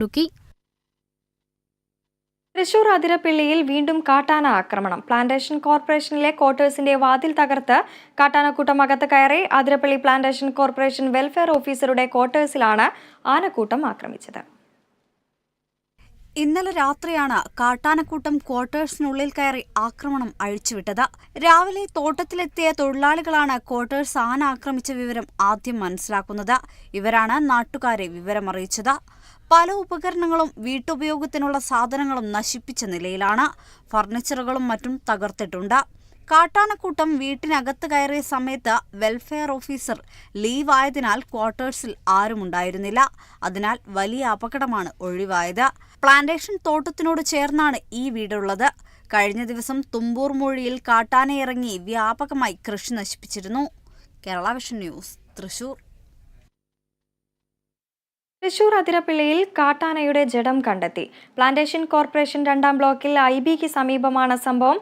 ഒരുക്കി തൃശൂർ അതിരപ്പിള്ളിയിൽ വീണ്ടും കാട്ടാന ആക്രമണം. പ്ലാന്റേഷൻ കോർപ്പറേഷനിലെ ക്വാർട്ടേഴ്സിന്റെ വാതിൽ തകർത്ത് കാട്ടാനക്കൂട്ടം അകത്ത് കയറി അതിരപ്പള്ളി പ്ലാന്റേഷൻ കോർപ്പറേഷൻ വെൽഫെയർ ഓഫീസറുടെ ക്വാർട്ടേഴ്സിലാണ് ആനക്കൂട്ടം ആക്രമിച്ചത്. ഇന്നലെ രാത്രിയാണ് കാട്ടാനക്കൂട്ടം ക്വാർട്ടേഴ്സിനുള്ളിൽ കയറി ആക്രമണം അഴിച്ചുവിട്ടത്. രാവിലെ തോട്ടത്തിലെത്തിയ തൊഴിലാളികളാണ് ക്വാർട്ടേഴ്സ് ആന ആക്രമിച്ച വിവരം ആദ്യം മനസ്സിലാക്കുന്നത്. ഇവരാണ് നാട്ടുകാരെ വിവരമറിയിച്ചത്. പല ഉപകരണങ്ങളും വീട്ടുപയോഗത്തിനുള്ള സാധനങ്ങളും നശിപ്പിച്ച നിലയിലാണ്. ഫർണിച്ചറുകളും മറ്റും തകർത്തിട്ടുണ്ട്. കാട്ടാനക്കൂട്ടം വീട്ടിനകത്ത് കയറിയ സമയത്ത് വെൽഫെയർ ഓഫീസർ ലീവായതിനാൽ ക്വാർട്ടേഴ്സിൽ ആരുമുണ്ടായിരുന്നില്ല അതിനാൽ വലിയ അപകടമാണ് ഒഴിവായത്. പ്ലാന്റേഷൻ തോട്ടത്തിനോട് ചേർന്നാണ് ഈ വീടുള്ളത്. കഴിഞ്ഞ ദിവസം തുമ്പൂർ മൊഴിയിൽ കാട്ടാനയിറങ്ങി വ്യാപകമായി കൃഷി നശിപ്പിച്ചിരുന്നു. Kerala vision news Thrissur. Thrissur അതിരപ്പിള്ളിയിൽ കാട്ടാനയുടെ ജഡം കണ്ടെത്തി. പ്ലാന്റേഷൻ കോർപ്പറേഷൻ രണ്ടാം ബ്ലോക്കിൽ ഐ ബിക്ക് സമീപമാണ് സംഭവം.